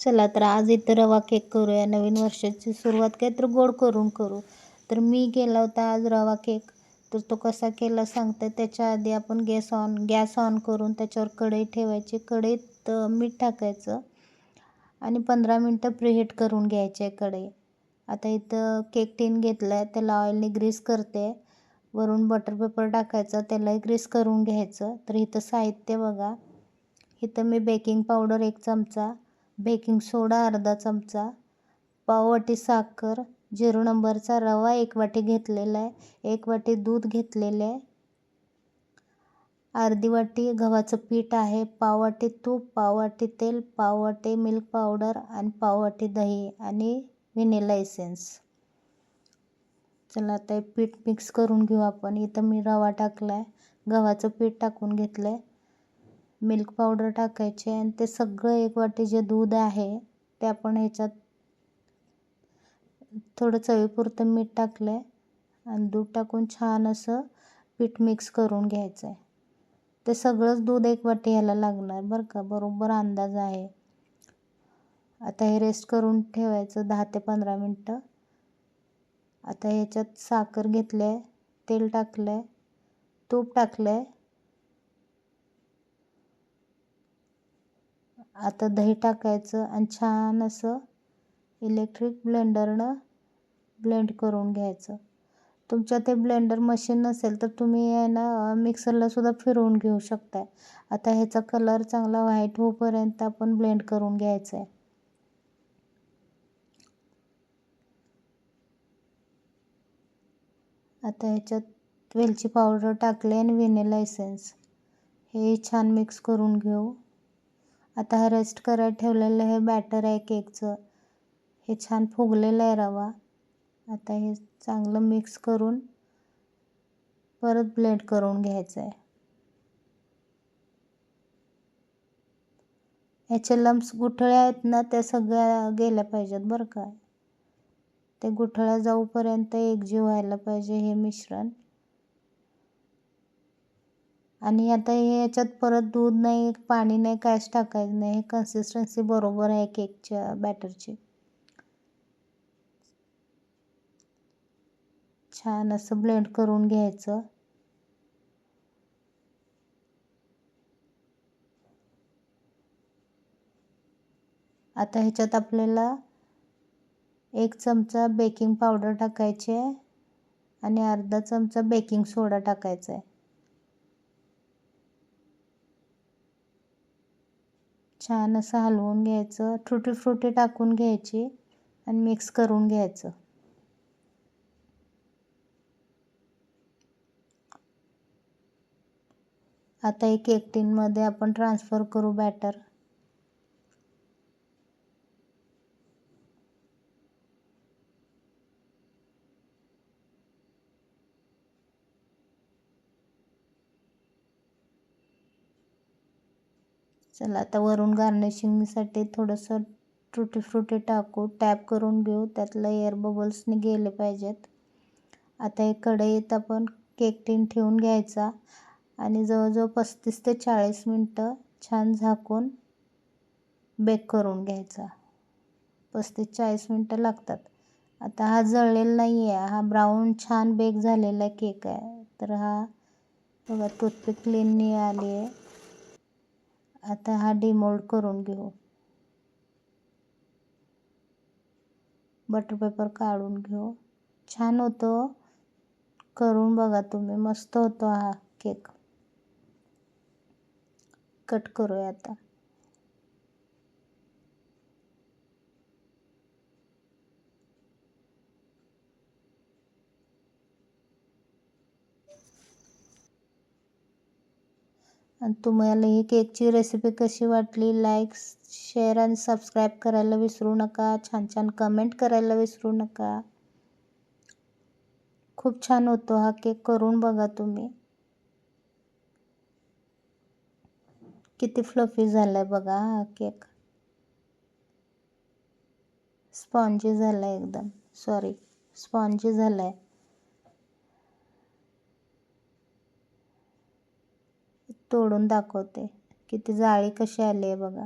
चला तर आज इथं रवा केक करूया नवीन वर्षाची सुरुवात काय तर गोड करून करू. तर मी केला होता आज रवा केक तर तो कसा केला सांगते. त्याच्या आधी आपण गॅस ऑन गॅस ऑन करून त्याच्यावर कढई ठेवायची. कढईत मीठ टाकायचं आणि पंधरा मिनटं प्रिहीट करून घ्यायचे कढई. आता इथं केक टीन घेतलं आहे त्याला ऑइलने ग्रीस करते. वरून बटर पेपर टाकायचं त्यालाही ग्रीस करून घ्यायचं. तर इथं साहित्य बघा. इथं मी बेकिंग पावडर एक चमचा बेकिंग सोडा अर्धा चमचा. पाववाटी साखर झिरो नंबरचा रवा एक वाटी घेतलेला आहे. एक वाटी दूध घेतलेले आहे. अर्धी वाटी गव्हाचं पीठ आहे. पाववाटी तूप पाववाटी तेल पाववाटी मिल्क पावडर आणि पाववाटी दही आणि व्हिनिला एसेन्स. चला आता पीठ मिक्स करून घेऊ आपण. इथं मी रवा टाकला आहे गव्हाचं पीठ टाकून घेतलं आहे मिल्क पावडर टाकायचे आणि ते सगळं एक वाटी जे दूध आहे ते आपण ह्याच्यात थोडं चवीपुरतं मीठ टाकलं आहे आणि दूध टाकून छान असं पीठ मिक्स करून घ्यायचं आहे ते सगळंच दूध एक वाटी ह्याला लागणार बरं का बरोबर अंदाज आहे. आता हे रेस्ट करून ठेवायचं दहा ते पंधरा मिनटं. आता ह्याच्यात साखर घेतली आहे तेल टाकलं आहे तूप टाकलं आहे आता दही टाकायचं आणि छान असं इलेक्ट्रिक ब्लेंडरनं ब्लेंड करून घ्यायचं. तुमच्या ते ब्लेंडर मशीन नसेल तर तुम्ही आहे ना मिक्सरला सुद्धा फिरवून घेऊ शकताय. आता ह्याचा कलर चांगला व्हाईट होईपर्यंत आपण ब्लेंड करून घ्यायचं आहे आता ह्याच्यात वेलची पावडर टाकले आणि व्हॅनिला एसेन्स हे छान मिक्स करून घेऊ. आता हे रेस्ट करायला ठेवलेलं हे बॅटर आहे केकचं हे छान फुगलेलं आहे रवा. आता हे चांगलं मिक्स करून परत ब्लेंड करून घ्यायचं आहे ह्याचे लम्स गुठळ्या आहेत ना त्या सगळ्या गेल्या पाहिजेत बरं का. ते गुठळ्या जाऊपर्यंत एकजीव व्हायला पाहिजे हे मिश्रण. आणि आता हे याच्यात परत दूध नाही पाणी नाही काहीच टाकायचं नाही. हे कन्सिस्टन्सी बरोबर आहे केकच्या बॅटरची छान असं ब्लेंड करून घ्यायचं. आता ह्याच्यात आपल्याला एक चमचा बेकिंग पावडर टाकायची आहे आणि अर्धा चमचा बेकिंग सोडा टाकायचा आहे. छान असं हलवून घ्यायचं. फ्रुटी फ्रुटी टाकून घ्यायची आणि मिक्स करून घ्यायचं. आता एक एक टीनमध्ये आपण ट्रान्सफर करू बॅटर चला आता वरून गार्निशिंगसाठी थोडंसं ट्रुटी फ्रुटी टाकू. टॅप करून घेऊ. त्यातलं एअर बबल्सने गेले पाहिजेत. आता हे कढईत आपण केक टीन ठेवून घ्यायचा. आणि जवळजवळ पस्तीस ते चाळीस मिनटं छान झाकून बेक करून घ्यायचा. पस्तीस चाळीस मिनटं लागतात. आता हा जळलेला नाही आहे हा ब्राऊन छान बेक झालेला केक आहे. तर हा बघा टूथपिक क्लीननी आली आहे आता हा डिमोल्ड करून घेऊ. बटर पेपर काढून घेऊ. छान होतो. करून बघा तुम्ही. मस्त होतो हा केक कट करूया आता. आणि तुम्हाला ही केकची रेसिपी कशी वाटली लाईक शेअर आणि सबस्क्राईब करायला विसरू नका. छान छान कमेंट करायला विसरू नका. खूप छान होतो हा केक करून बघा तुम्ही. किती फ्लफी झाला आहे बघा हा केक. स्पॉन्जी झाला आहे एकदम. सॉरी स्पॉन्जी झाला आहे तोडून दाखवते किती जाळी कशी आली आहे बघा.